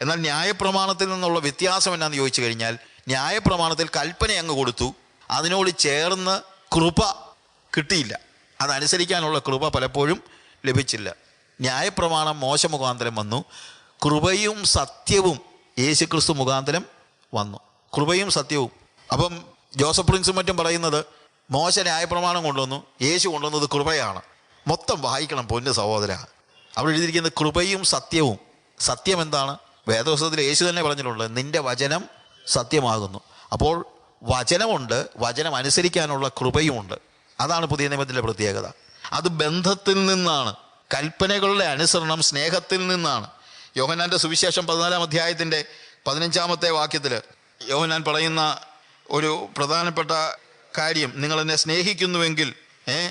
എന്നാൽ ന്യായപ്രമാണത്തിൽ നിന്നുള്ള വ്യത്യാസം എന്നാന്ന് ചോദിച്ചു കഴിഞ്ഞാൽ ന്യായപ്രമാണത്തിൽ കൽപ്പന അങ്ങ് കൊടുത്തു. അതിനോട് ചേർന്ന് കൃപ കിട്ടിയില്ല. അതനുസരിക്കാനുള്ള കൃപ പലപ്പോഴും ലഭിച്ചില്ല. ന്യായപ്രമാണം മോശ മുഖാന്തരം വന്നു. കൃപയും സത്യവും യേശുക്രിസ്തു മുഖാന്തരം വന്നു. കൃപയും സത്യവും. അപ്പം ജോസഫ് പ്രിൻസും മറ്റും പറയുന്നത് മോശ ന്യായപ്രമാണം കൊണ്ടുവന്നു യേശു കൊണ്ടുവന്നത് കൃപയാണ്. മൊത്തം വായിക്കണം പൊന്ന് സഹോദര. അവിടെ എഴുതിയിരിക്കുന്നത് കൃപയും സത്യവും. സത്യം എന്താണ്? വേദപുസ്തകത്തിൽ യേശു തന്നെ പറഞ്ഞിട്ടുണ്ട് നിന്റെ വചനം സത്യമാകുന്നു. അപ്പോൾ വചനമുണ്ട് വചനം അനുസരിക്കാനുള്ള കൃപയുമുണ്ട്. അതാണ് പുതിയ നിയമത്തിന്റെ പ്രത്യേകത. അത് ബന്ധത്തിൽ നിന്നാണ് കൽപ്പനകളുടെ അനുസരണം സ്നേഹത്തിൽ നിന്നാണ്. യോഹനാന്റെ സുവിശേഷം പതിനാലാം അധ്യായത്തിന്റെ പതിനഞ്ചാമത്തെ വാക്യത്തിൽ യോഹനാൻ പറയുന്ന ഒരു പ്രധാനപ്പെട്ട കാര്യം നിങ്ങൾ എന്നെ സ്നേഹിക്കുന്നുവെങ്കിൽ ഏ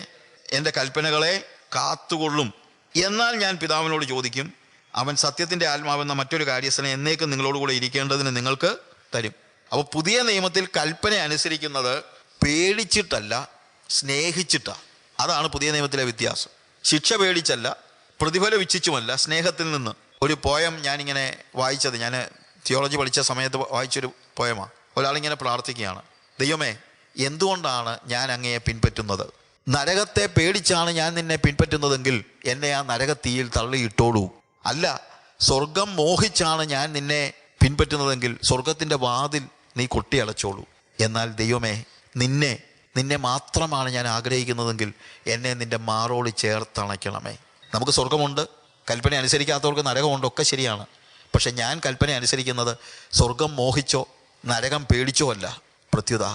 എന്റെ കൽപ്പനകളെ കാത്തുകൊള്ളും. എന്നാൽ ഞാൻ പിതാവിനോട് ചോദിക്കും അവൻ സത്യത്തിന്റെ ആത്മാവെന്ന മറ്റൊരു കാര്യസ്ഥനെ എന്നേക്കും നിങ്ങളോടുകൂടെ ഇരിക്കേണ്ടതിന് നിങ്ങൾക്ക് തരും. അപ്പോൾ പുതിയ നിയമത്തിൽ കൽപ്പന അനുസരിക്കുന്നത് പേടിച്ചിട്ടല്ല സ്നേഹിച്ചിട്ടാണ് അതാണ് പുതിയ നിയമത്തിലെ വ്യത്യാസം. ശിക്ഷ പേടിച്ചല്ല പ്രതിഫലം ഇച്ഛിച്ചുമല്ല സ്നേഹത്തിൽ നിന്ന്. ഒരു പോയം ഞാനിങ്ങനെ വായിച്ചത് ഞാൻ തിയോളജി പഠിച്ച സമയത്ത് വായിച്ചൊരു പോയമാണ് ഒരാളിങ്ങനെ പ്രാർത്ഥിക്കുകയാണ് ദൈവമേ എന്തുകൊണ്ടാണ് ഞാൻ അങ്ങയെ പിൻപറ്റുന്നത്? നരകത്തെ പേടിച്ചാണ് ഞാൻ നിന്നെ പിൻപറ്റുന്നതെങ്കിൽ എന്നെ ആ നരകത്തീയിൽ തള്ളിയിട്ടോളൂ. അല്ല സ്വർഗം മോഹിച്ചാണ് ഞാൻ നിന്നെ പിൻപറ്റുന്നതെങ്കിൽ സ്വർഗത്തിന്റെ വാതിൽ നീ കൊട്ടിയടച്ചോളൂ. എന്നാൽ ദൈവമേ നിന്നെ നിന്നെ മാത്രമാണ് ഞാൻ ആഗ്രഹിക്കുന്നതെങ്കിൽ എന്നെ നിന്റെ മാറോട് ചേർത്തണയ്ക്കണമേ നമുക്ക് സ്വർഗമുണ്ട് കൽപ്പന അനുസരിക്കാത്തവർക്ക് നരകമുണ്ട് ഒക്കെ ശരിയാണ്. പക്ഷെ ഞാൻ കൽപ്പന അനുസരിക്കുന്നത് സ്വർഗം മോഹിച്ചോ നരകം പേടിച്ചോ അല്ല. പ്രത്യുത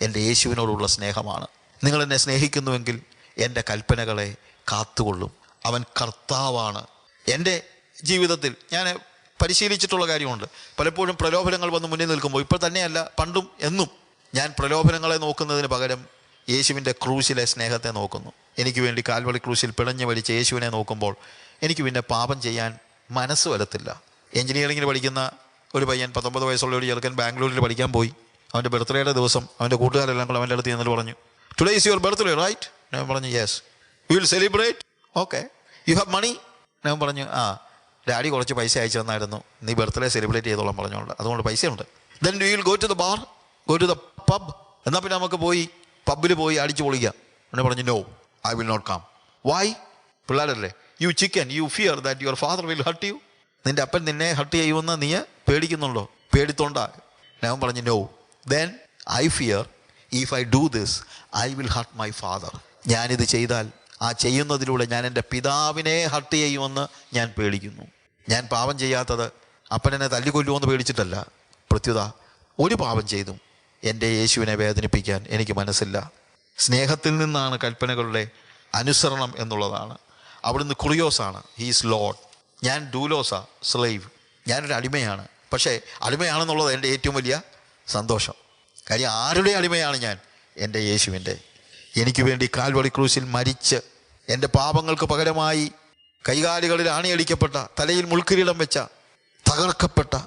എന്റെ യേശുവിനോടുള്ള സ്നേഹമാണ്. നിങ്ങൾ എന്നെ സ്നേഹിക്കുന്നുവെങ്കിൽ എന്റെ കൽപ്പനകളെ കാത്തുകൊള്ളും. അവൻ കർത്താവാണ്. എന്റെ ജീവിതത്തിൽ ഞാൻ പരിശീലിച്ചിട്ടുള്ള കാര്യമുണ്ട്. പലപ്പോഴും പ്രലോഭനങ്ങൾ വന്ന് മുന്നിൽ നിൽക്കുമ്പോൾ ഇപ്പോൾ തന്നെയല്ല പണ്ടും എന്നും ഞാൻ പ്രലോഭനങ്ങളെ നോക്കുന്നതിന് പകരം യേശുവിന്റെ ക്രൂശിലെ സ്നേഹത്തെ നോക്കുന്നു. എനിക്ക് വേണ്ടി കാൽവളി ക്രൂശിൽ പിടഞ്ഞു വലിച്ച യേശുവിനെ നോക്കുമ്പോൾ എനിക്ക് പിന്നെ പാപം ചെയ്യാൻ മനസ്സ് വരത്തില്ല. എഞ്ചിനീയറിങ്ങിന് പഠിക്കുന്ന ഒരു പയ്യൻ പത്തൊമ്പത് വയസ്സുള്ള ഒരു ചെറുക്കൻ ബാംഗ്ലൂരിൽ പഠിക്കാൻ പോയി. അവന്റെ ബർത്ത്ഡേയുടെ ദിവസം അവന്റെ കൂട്ടുകാരെല്ലാം കൂടെ അവന്റെ അടുത്ത് ചെന്നിട്ട് പറഞ്ഞു today is your birthday right ഞാൻ പറഞ്ഞു yes you will celebrate okay you have money ഞാൻ പറഞ്ഞു ആ ഡാഡി കുറച്ച് പൈസ അയച്ചു തന്നായിരുന്നു. നീ ബർത്ത്ഡേ സെലിബ്രേറ്റ് ചെയ്തോളാം പറഞ്ഞോണ്ട്. അതുകൊണ്ട് പൈസയുണ്ട്. Then you will go to the bar go to the pub എന്നാൽ പിന്നെ നമുക്ക് പോയി പബ്ബിൽ പോയി അടിച്ചു പൊളിക്കാം. എന്നെ പറഞ്ഞു no I will not come why പിള്ളേരല്ലേ you chicken you fear that your father will hurt you നിന്റെ അപ്പൻ നിന്നെ ഹർട്ട് ചെയ്യുമെന്ന് നീ പേടിക്കുന്നുണ്ടോ? പേടിത്തോണ്ടാ. ഞാൻ പറഞ്ഞു no then I fear if I do this I will hurt my father ഞാനിത് ചെയ്താൽ ആ ചെയ്യുന്നതിലൂടെ ഞാൻ എന്റെ പിതാവിനെ ഹർട്ട് ചെയ്യുമെന്ന് ഞാൻ പേടിക്കുന്നു. ഞാൻ പാപം ചെയ്യാത്തത് അപ്പനെന്നെ തല്ലിക്കൊല്ലുമെന്ന് പേടിച്ചിട്ടല്ല. പ്രത്യുത ഒരു പാപം ചെയ്തും എന്റെ യേശുവിനെ വേദനിപ്പിക്കാൻ എനിക്ക് മനസ്സില്ല. സ്നേഹത്തിൽ നിന്നാണ് കൽപ്പനകളുടെ അനുസരണം എന്നുള്ളതാണ്. അവിടുന്ന് കുറിയോസാണ് ഹീസ് ലോഡ് ഞാൻ ഡൂലോസ സ്ലൈവ് ഞാനൊരു അടിമയാണ്. പക്ഷേ അടിമയാണെന്നുള്ളത് എന്റെ ഏറ്റവും വലിയ സന്തോഷം. കാര്യം ആരുടെ അടിമയാണ് ഞാൻ? എന്റെ യേശുവിന്റെ. എനിക്ക് വേണ്ടി കാൽവളി ക്രൂസിൽ മരിച്ച് എന്റെ പാപങ്ങൾക്ക് പകരമായി കൈകാലുകളിൽ ആണിയടിക്കപ്പെട്ട തലയിൽ മുൾക്കിരീടം വെച്ച തകർക്കപ്പെട്ട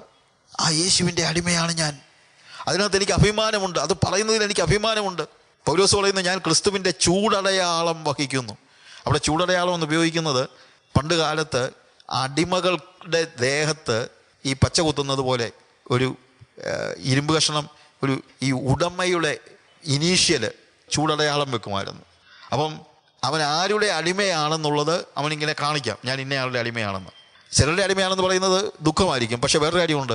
ആ യേശുവിന്റെ അടിമയാണ് ഞാൻ. അതിനകത്ത് എനിക്ക് അഭിമാനമുണ്ട്. അത് പറയുന്നതിൽ എനിക്ക് അഭിമാനമുണ്ട്. പൗലോസ് പറയുന്നു ഞാൻ ക്രിസ്തുവിന്റെ ചൂടടയാളം വഹിക്കുന്നു. അവിടെ ചൂടടയാളം എന്ന് ഉപയോഗിക്കുന്നത് പണ്ട് കാലത്ത് അടിമകളുടെ ദേഹത്ത് ഈ പച്ച കുത്തുന്നത് പോലെ ഒരു ഇരുമ്പ് കഷ്ണം ഒരു ഈ ഉടമയുടെ ഇനീഷ്യൽ ചൂടടയാളം വെക്കുമായിരുന്നു. അപ്പം അവൻ ആരുടെ അടിമയാണെന്നുള്ളത് അവനിങ്ങനെ കാണിക്കാം. ഞാൻ ഇന്നയാളുടെ അടിമയാണെന്ന്. ചിലരുടെ അടിമയാണെന്ന് പറയുന്നത് ദുഃഖമായിരിക്കും. പക്ഷേ വേറൊരു കാര്യമുണ്ട്.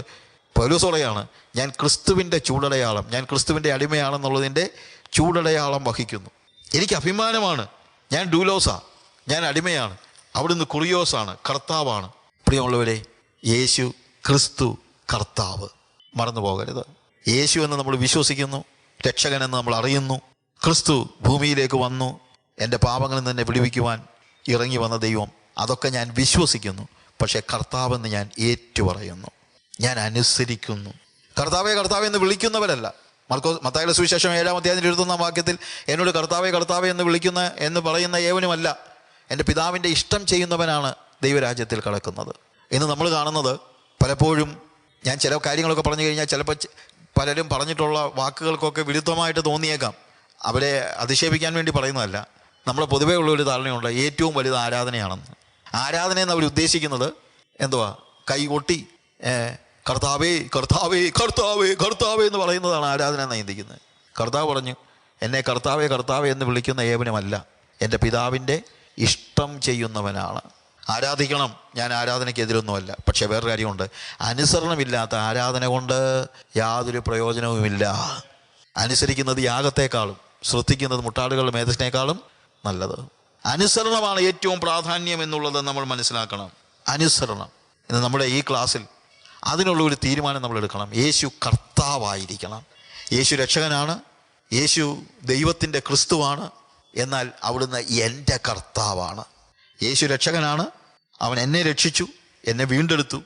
പൗലൂസോളയാണ് ഞാൻ ക്രിസ്തുവിന്റെ ചൂടടയാളം ഞാൻ ക്രിസ്തുവിന്റെ അടിമയാണെന്നുള്ളതിന്റെ ചൂടടയാളം വഹിക്കുന്നു. എനിക്ക് അഭിമാനമാണ്. ഞാൻ ഡൂലോസാ. ഞാൻ അടിമയാണ്. അവിടുന്ന് കുറിയോസാണ് കർത്താവാണ്. പ്രിയമുള്ളവരെ യേശു ക്രിസ്തു കർത്താവ്. മറന്നു പോകരുത്. യേശു എന്ന് നമ്മൾ വിശ്വസിക്കുന്നു. രക്ഷകനെന്ന് നമ്മൾ അറിയുന്നു. ക്രിസ്തു ഭൂമിയിലേക്ക് വന്നു. എന്റെ പാപങ്ങളിൽ നിന്ന് വിടുവിക്കുവാൻ ഇറങ്ങി വന്ന ദൈവം അതൊക്കെ ഞാൻ വിശ്വസിക്കുന്നു. പക്ഷേ കർത്താവെന്ന് ഞാൻ ഏറ്റുപറയുന്നു. ഞാൻ അനുസരിക്കുന്നു. കർത്താവെ കർത്താവെ എന്ന് വിളിക്കുന്നവരല്ല. മർക്കോ മത്തായുടെ സുവിശേഷം ഏഴാം അധ്യായത്തിൽ എഴുതുന്ന വാക്യത്തിൽ എന്നോട് കർത്താവെ കർത്താവെ എന്ന് വിളിക്കുന്ന എന്ന് പറയുന്ന ഏവനുമല്ല. എന്റെ പിതാവിന്റെ ഇഷ്ടം ചെയ്യുന്നവനാണ് ദൈവരാജ്യത്തിൽ കടക്കുന്നത്. ഇന്ന് നമ്മൾ കാണുന്നത് പലപ്പോഴും ഞാൻ ചില കാര്യങ്ങളൊക്കെ പറഞ്ഞു കഴിഞ്ഞാൽ ചിലപ്പോൾ പലരും പറഞ്ഞിട്ടുള്ള വാക്കുകൾക്കൊക്കെ വിരുദ്ധമായിട്ട് തോന്നിയേക്കാം. അവരെ അധിക്ഷേപിക്കാൻ വേണ്ടി പറയുന്നതല്ല. നമ്മളെ പൊതുവേ ഉള്ള ഒരു ധാരണയുണ്ട്. ഏറ്റവും വലുത് ആരാധനയാണെന്ന്. ആരാധന എന്ന് അവർ ഉദ്ദേശിക്കുന്നത് എന്തുവാ? കൈകൊട്ടി കർത്താവേ കർത്താവേ കർത്താവേ കർത്താവേ എന്ന് പറയുന്നതാണ് ആരാധന എന്ന് ചിന്തിക്കുന്നത് കർത്താവ് പറഞ്ഞു എന്നെ കർത്താവേ കർത്താവേ എന്ന് വിളിക്കുന്ന ഏവനുമല്ല. എന്റെ പിതാവിന്റെ ഇഷ്ടം ചെയ്യുന്നവനാണ്. ആരാധിക്കണം. ഞാൻ ആരാധനയ്ക്കെതിരൊന്നുമല്ല. പക്ഷേ വേറൊരു കാര്യമുണ്ട്. അനുസരണമില്ലാത്ത ആരാധന കൊണ്ട് യാതൊരു പ്രയോജനവുമില്ല. അനുസരിക്കുന്നത് യാഗത്തെക്കാളും ശ്രദ്ധിക്കുന്നത് മുട്ടാടുകളുടെ മേധസ്സിനേക്കാളും നല്ലത്. അനുസരണമാണ് ഏറ്റവും പ്രാധാന്യം എന്നുള്ളത് നമ്മൾ മനസ്സിലാക്കണം. അനുസരണം. ഇന്ന് നമ്മുടെ ഈ ക്ലാസ്സിൽ അതിനുള്ള ഒരു തീരുമാനം നമ്മൾ എടുക്കണം. യേശു കർത്താവായിരിക്കണം. യേശു രക്ഷകനാണ്. യേശു ദൈവത്തിന്റെ ക്രിസ്തുവാണ്. എന്നാൽ അവിടുന്ന് എന്റെ കർത്താവാണ്. യേശു രക്ഷകനാണ്. അവൻ എന്നെ രക്ഷിച്ചു എന്നെ വീണ്ടെടുത്തു.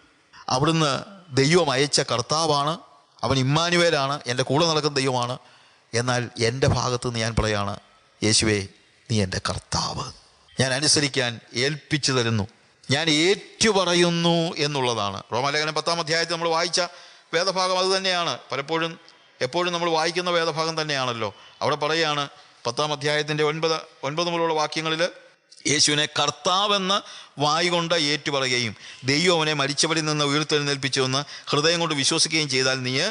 അവിടുന്ന് ദൈവം അയച്ച കർത്താവാണ്. അവൻ ഇമ്മാനുവേലാണ്. എന്റെ കൂടെ നടക്കുന്ന ദൈവമാണ്. എന്നാൽ എന്റെ ഭാഗത്തുനിന്ന് ഞാൻ പറയാണ് യേശുവേ നീ എന്റെ കർത്താവ്. ഞാൻ അനുസരിക്കാൻ ഏൽപ്പിച്ചു തരുന്നു. ഞാൻ ഏറ്റുപറയുന്നു എന്നുള്ളതാണ്. റോമാലേഖനം പത്താം അധ്യായത്തിൽ നമ്മൾ വായിച്ച വേദഭാഗം അത് തന്നെയാണ്. പലപ്പോഴും എപ്പോഴും നമ്മൾ വായിക്കുന്ന വേദഭാഗം തന്നെയാണല്ലോ. അവിടെ പറയുകയാണ് പത്താം അധ്യായത്തിന്റെ ഒൻപത് ഒൻപത് മുതലുള്ള വാക്യങ്ങളിൽ യേശുവിനെ കർത്താവെന്ന് വായി കൊണ്ട് ഏറ്റുപറയുകയും ദൈവം അവനെ മരിച്ചവരിൽ നിന്ന് ഉയർത്തെഴുന്നേൽപ്പിച്ചുവെന്ന് ഹൃദയം കൊണ്ട് വിശ്വസിക്കുകയും ചെയ്താൽ നീ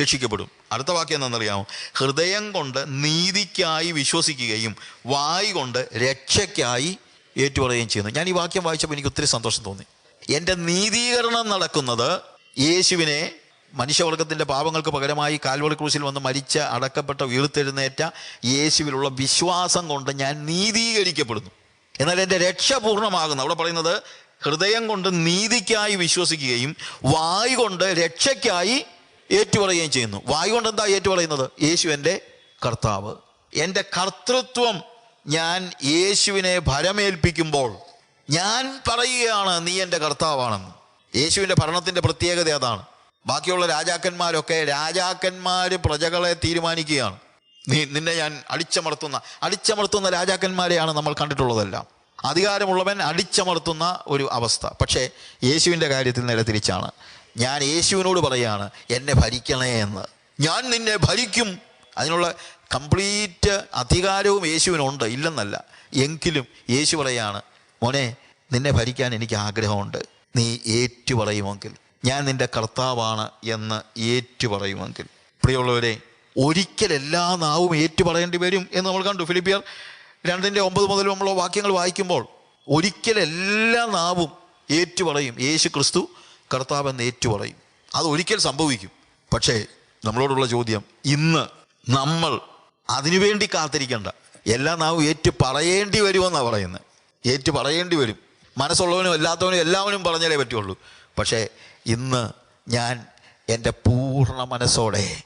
രക്ഷിക്കപ്പെടും. അടുത്ത വാക്യം എന്താണെന്നറിയാമോ? ഹൃദയം കൊണ്ട് നീതിക്കായി വിശ്വസിക്കുകയും വായി കൊണ്ട് രക്ഷയ്ക്കായി ഏറ്റുപറയുകയും ചെയ്യുന്നു. ഞാൻ ഈ വാക്യം വായിച്ചപ്പോൾ എനിക്ക് ഒത്തിരി സന്തോഷം തോന്നി. എന്റെ നീതീകരണം നടക്കുന്നത് യേശുവിനെ മനുഷ്യവർഗത്തിന്റെ പാപങ്ങൾക്ക് പകരമായി കാൽവറി ക്രൂശിൽ വന്ന് മരിച്ച അടക്കപ്പെട്ട ഉയർത്തെഴുന്നേറ്റ യേശുവിലുള്ള വിശ്വാസം കൊണ്ട് ഞാൻ നീതീകരിക്കപ്പെടുന്നു. എന്നാൽ എന്റെ രക്ഷ പൂർണമാകുന്നു. അവിടെ പറയുന്നത് ഹൃദയം കൊണ്ട് നീതിക്കായി വിശ്വസിക്കുകയും വായു കൊണ്ട് രക്ഷയ്ക്കായി ഏറ്റുപറയുകയും ചെയ്യുന്നു. വായു കൊണ്ട് എന്താ ഏറ്റുപറയുന്നത്? യേശു എന്റെ കർത്താവ്. എന്റെ കർത്തൃത്വം ഞാൻ യേശുവിനെ ഭരമേൽപ്പിക്കുമ്പോൾ ഞാൻ പറയുകയാണ് നീ എന്റെ കർത്താവാണെന്ന്. യേശുവിന്റെ ഭരണത്തിന്റെ പ്രത്യേകത അതാണ്. ബാക്കിയുള്ള രാജാക്കന്മാരൊക്കെ രാജാക്കന്മാർ പ്രജകളെ തീരുമാനിക്കുകയാണ്. നീ നിന്നെ ഞാൻ അടിച്ചമർത്തുന്ന അടിച്ചമർത്തുന്ന രാജാക്കന്മാരെയാണ് നമ്മൾ കണ്ടിട്ടുള്ളതെല്ലാം. അധികാരമുള്ളവൻ അടിച്ചമർത്തുന്ന ഒരു അവസ്ഥ. പക്ഷേ യേശുവിന്റെ കാര്യത്തിൽ നേരെ തിരിച്ചാണ് ഞാൻ യേശുവിനോട് പറയാണ് എന്നെ ഭരിക്കണേ എന്ന്. ഞാൻ നിന്നെ ഭരിക്കും. അതിനുള്ള കംപ്ലീറ്റ് അധികാരവും യേശുവിനുണ്ട്. ഇല്ലെന്നല്ല എങ്കിലും യേശു പറയാണ് മോനെ നിന്നെ ഭരിക്കാൻ എനിക്ക് ആഗ്രഹമുണ്ട്. നീ ഏറ്റു പറയുമെങ്കിൽ ഞാൻ നിന്റെ കർത്താവാണ് എന്ന് ഏറ്റു പറയുമെങ്കിൽ പ്രിയമുള്ളവരെ ഒരിക്കൽ എല്ലാ നാവും ഏറ്റു പറയേണ്ടി വരും എന്ന് നമ്മൾ കണ്ടു. ഫിലിപ്പിയർ രണ്ടിന്റെ ഒമ്പത് മുതൽ നമ്മൾ വാക്യങ്ങൾ വായിക്കുമ്പോൾ ഒരിക്കൽ എല്ലാ നാവും ഏറ്റു പറയും യേശു ക്രിസ്തു കർത്താവെന്ന് ഏറ്റു പറയും അത് ഒരിക്കൽ സംഭവിക്കും. പക്ഷേ നമ്മളോടുള്ള ചോദ്യം ഇന്ന് നമ്മൾ അതിനുവേണ്ടി കാത്തിരിക്കേണ്ട. എല്ലാം നാം ഏറ്റു പറയേണ്ടി വരുമെന്നാണ് പറയുന്നത് ഏറ്റു പറയേണ്ടി വരും. മനസ്സുള്ളവനും അല്ലാത്തവനും എല്ലാവനും പറഞ്ഞാലേ പറ്റുള്ളൂ. പക്ഷേ ഇന്ന് ഞാൻ എന്റെ പൂർണ മനസ്സോടെ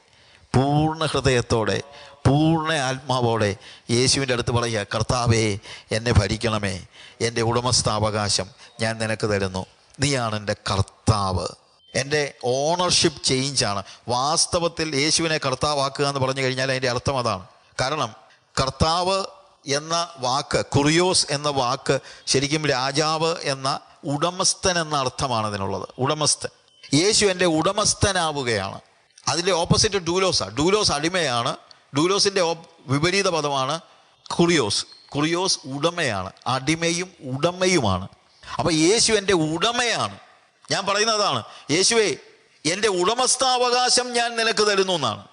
പൂർണ ഹൃദയത്തോടെ പൂർണ ആത്മാവോടെ യേശുവിന്റെ അടുത്ത് പറയുക കർത്താവേ എന്നെ ഭരിക്കണമേ. എന്റെ ഉടമസ്ഥാവകാശം ഞാൻ നിനക്ക് തരുന്നു. നീയാണ് എന്റെ കർത്താവ്. എന്റെ ഓണർഷിപ്പ് ചേഞ്ചാണ് വാസ്തവത്തിൽ യേശുവിനെ കർത്താവാക്കുക എന്ന് പറഞ്ഞു കഴിഞ്ഞാൽ അതിന്റെ അർത്ഥം അതാണ്. കാരണം കർത്താവ് എന്ന വാക്ക് കുറിയോസ് എന്ന വാക്ക് ശരിക്കും രാജാവ് എന്ന ഉടമസ്ഥൻ എന്ന അർത്ഥമാണ് അതിനുള്ളത്. ഉടമസ്ഥൻ. യേശു എന്റെ ഉടമസ്ഥനാവുകയാണ്. അതിന്റെ ഓപ്പോസിറ്റ് ഡൂലോസാണ് ഡൂലോസ് അടിമയാണ്. ഡൂലോസിന്റെ വിപരീത പദമാണ് കുറിയോസ്. കുറിയോസ് ഉടമയാണ്. അടിമയും ഉടമയുമാണ്. അപ്പോൾ യേശു എന്റെ ഉടമയാണ്. ഞാൻ പറയുന്നതാണ് യേശുവേ എന്റെ ഉടമസ്ഥാവകാശം ഞാൻ നിനക്ക് തരുന്നു എന്നാണ്.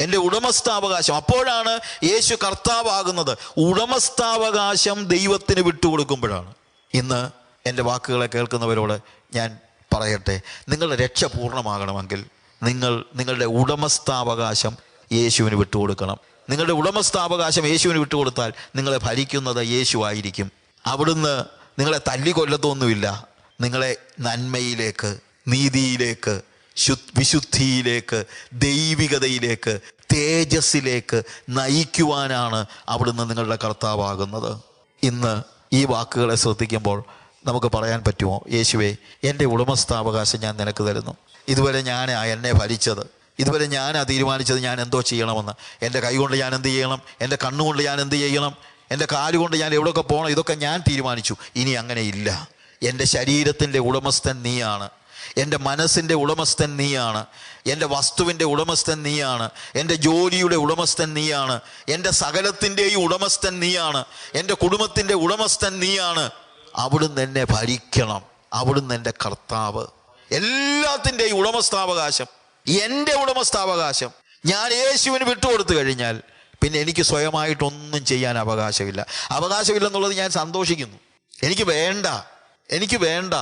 എന്റെ ഉടമസ്ഥാവകാശം. അപ്പോഴാണ് യേശു കർത്താവാകുന്നത്. ഉടമസ്ഥാവകാശം ദൈവത്തിന് വിട്ടുകൊടുക്കുമ്പോഴാണ്. ഇന്ന് എന്റെ വാക്കുകളെ കേൾക്കുന്നവരോട് ഞാൻ പറയട്ടെ. നിങ്ങളുടെ രക്ഷ പൂർണമാകണമെങ്കിൽ നിങ്ങൾ നിങ്ങളുടെ ഉടമസ്ഥാവകാശം യേശുവിന് വിട്ടുകൊടുക്കണം. നിങ്ങളുടെ ഉടമസ്ഥാവകാശം യേശുവിന് വിട്ടുകൊടുത്താൽ നിങ്ങളെ ഭരിക്കുന്നത് യേശു ആയിരിക്കും. അവിടുന്ന് നിങ്ങളെ തല്ലിക്കൊല്ലത്തൊന്നുമില്ല. നിങ്ങളെ നന്മയിലേക്ക് നീതിയിലേക്ക് ശു വിശുദ്ധിയിലേക്ക് ദൈവികതയിലേക്ക് തേജസ്സിലേക്ക് നയിക്കുവാനാണ് അവിടുന്ന് നിങ്ങളുടെ കർത്താവാകുന്നത്. ഇന്ന് ഈ വാക്കുകളെ ശ്രദ്ധിക്കുമ്പോൾ നമുക്ക് പറയാൻ പറ്റുമോ? യേശുവേ എന്റെ ഉടമസ്ഥാവകാശം ഞാൻ നിനക്ക് തരുന്നു. ഇതുവരെ ഞാൻ എന്നെ ഭരിച്ചത്. ഇതുവരെ ഞാൻ തീരുമാനിച്ചത് ഞാൻ എന്തോ ചെയ്യണമെന്ന്. എന്റെ കൈകൊണ്ട് ഞാൻ എന്ത് ചെയ്യണം? എന്റെ കണ്ണുകൊണ്ട് ഞാൻ എന്ത് ചെയ്യണം? എന്റെ കാലുകൊണ്ട് ഞാൻ എവിടെയൊക്കെ പോകണം ഇതൊക്കെ ഞാൻ തീരുമാനിച്ചു. ഇനി അങ്ങനെ ഇല്ല. എന്റെ ശരീരത്തിന്റെ ഉടമസ്ഥൻ നീയാണ്. എന്റെ മനസ്സിന്റെ ഉടമസ്ഥൻ നീയാണ്. എന്റെ വസ്തുവിന്റെ ഉടമസ്ഥൻ നീയാണ്. എന്റെ ജോലിയുടെ ഉടമസ്ഥൻ നീയാണ്. എന്റെ സകലത്തിന്റെയും ഉടമസ്ഥൻ നീയാണ്. എന്റെ കുടുംബത്തിന്റെ ഉടമസ്ഥൻ നീയാണ്. അവിടുന്ന് എന്നെ ഭരിക്കണം. അവിടുന്ന് എന്റെ കർത്താവ്. എല്ലാത്തിന്റെയും ഉടമസ്ഥാവകാശം. എന്റെ ഉടമസ്ഥാവകാശം. ഞാൻ യേശുവിന് വിട്ടുകൊടുത്തു കഴിഞ്ഞാൽ പിന്നെ എനിക്ക് സ്വയമായിട്ടൊന്നും ചെയ്യാൻ അവകാശമില്ല. അവകാശമില്ലെന്നുള്ളത് ഞാൻ സന്തോഷിക്കുന്നു. എനിക്ക് വേണ്ട. എനിക്ക് വേണ്ട.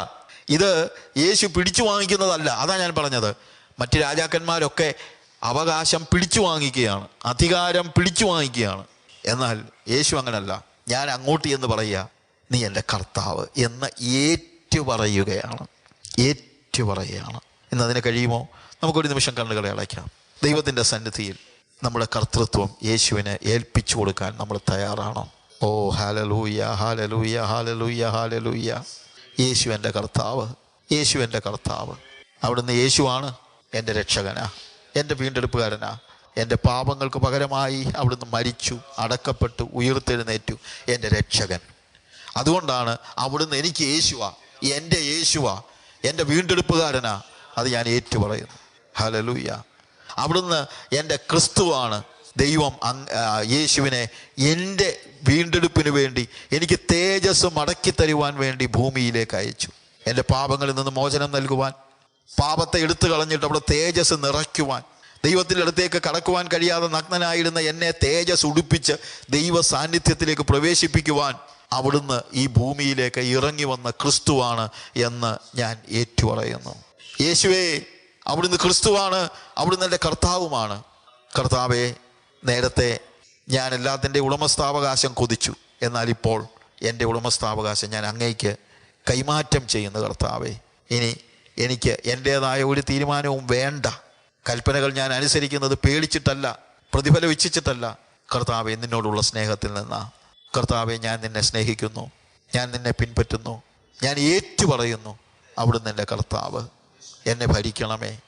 ഇത് യേശു പിടിച്ചു വാങ്ങിക്കുന്നതല്ല. അതാ ഞാൻ പറഞ്ഞത്. മറ്റ് രാജാക്കന്മാരൊക്കെ അവകാശം പിടിച്ചു വാങ്ങിക്കുകയാണ്. അധികാരം പിടിച്ചു വാങ്ങിക്കുകയാണ്. എന്നാൽ യേശു അങ്ങനല്ല. ഞാൻ അങ്ങോട്ട് എന്ന് പറയുക നീ എന്റെ കർത്താവ് എന്ന് ഏറ്റു പറയുകയാണ്. ഏറ്റു പറയുകയാണ്. ഇന്ന് അതിനെ കഴിയുമോ? നമുക്കൊരു നിമിഷം കണ്ണുകളെ അടയ്ക്കാം. ദൈവത്തിന്റെ സന്നിധിയിൽ നമ്മുടെ കർത്തൃത്വം യേശുവിനെ ഏൽപ്പിച്ചു കൊടുക്കാൻ നമ്മൾ തയ്യാറാണോ. ഓ ഹാലലൂയ ഹാലലൂയ ഹാലലൂയ ഹാലലൂയ യേശു എന്റെ കർത്താവ് യേശു എന്റെ കർത്താവ്. അവിടുന്ന് യേശുവാണ് എന്റെ രക്ഷകനാ എന്റെ വീണ്ടെടുപ്പുകാരനാ. എന്റെ പാപങ്ങൾക്ക് പകരമായി അവിടുന്ന് മരിച്ചു അടക്കപ്പെട്ടു ഉയർത്തെഴുന്നേറ്റു എന്റെ രക്ഷകൻ. അതുകൊണ്ടാണ് അവിടുന്ന് എനിക്ക് യേശുവാ എന്റെ യേശുവാ എന്റെ വീണ്ടെടുപ്പുകാരനാ. അത് ഞാൻ ഏറ്റുപറയുന്നു ഹലലൂയ അവിടുന്ന് എന്റെ ക്രിസ്തുവാണ് ദൈവം യേശുവിനെ എന്റെ വീണ്ടെടുപ്പിന് വേണ്ടി എനിക്ക് തേജസ് മടക്കി തരുവാൻ വേണ്ടി ഭൂമിയിലേക്ക് അയച്ചു. എന്റെ പാപങ്ങളിൽ നിന്ന് മോചനം നൽകുവാൻ പാപത്തെ എടുത്തു കളഞ്ഞിട്ട് അവിടെ തേജസ് നിറയ്ക്കുവാൻ ദൈവത്തിന്റെ അടുത്തേക്ക് കടക്കുവാൻ കഴിയാതെ നഗ്നനായിരുന്ന എന്നെ തേജസ് ഉടുപ്പിച്ച് ദൈവ സാന്നിധ്യത്തിലേക്ക് പ്രവേശിപ്പിക്കുവാൻ അവിടുന്ന് ഈ ഭൂമിയിലേക്ക് ഇറങ്ങി വന്ന ക്രിസ്തുവാണ് എന്ന് ഞാൻ ഏറ്റുപറയുന്നു. യേശുവേ അവിടുന്ന് ക്രിസ്തുവാണ് അവിടുന്ന് എന്റെ കർത്താവുമാണ്. കർത്താവെ നേരത്തെ ഞാൻ എല്ലാത്തിന്റെ ഉടമസ്ഥാവകാശം കൊതിച്ചു. എന്നാൽ ഇപ്പോൾ എന്റെ ഉടമസ്ഥാവകാശം ഞാൻ അങ്ങേക്ക് കൈമാറ്റം ചെയ്യുന്ന കർത്താവെ. ഇനി എനിക്ക് എന്റേതായ ഒരു തീരുമാനവും വേണ്ട. കൽപ്പനകൾ ഞാൻ അനുസരിക്കുന്നത് പേടിച്ചിട്ടല്ല പ്രതിഫലം ഇച്ഛിച്ചിട്ടല്ല കർത്താവെ നിന്നോടുള്ള സ്നേഹത്തിൽ നിന്നാ. കർത്താവെ ഞാൻ നിന്നെ സ്നേഹിക്കുന്നു. ഞാൻ നിന്നെ പിൻപറ്റുന്നു. ഞാൻ ഏറ്റുപറയുന്നു. അവിടുന്ന് എന്റെ കർത്താവ് എന്നെ ഭരിക്കണമേ.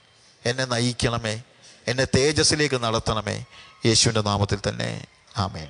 എന്നെ നയിക്കണമേ. എന്നെ തേജസ്സിലേക്ക് നടത്തണമേ. യേശുവിന്റെ നാമത്തിൽ തന്നെ. ആമേൻ.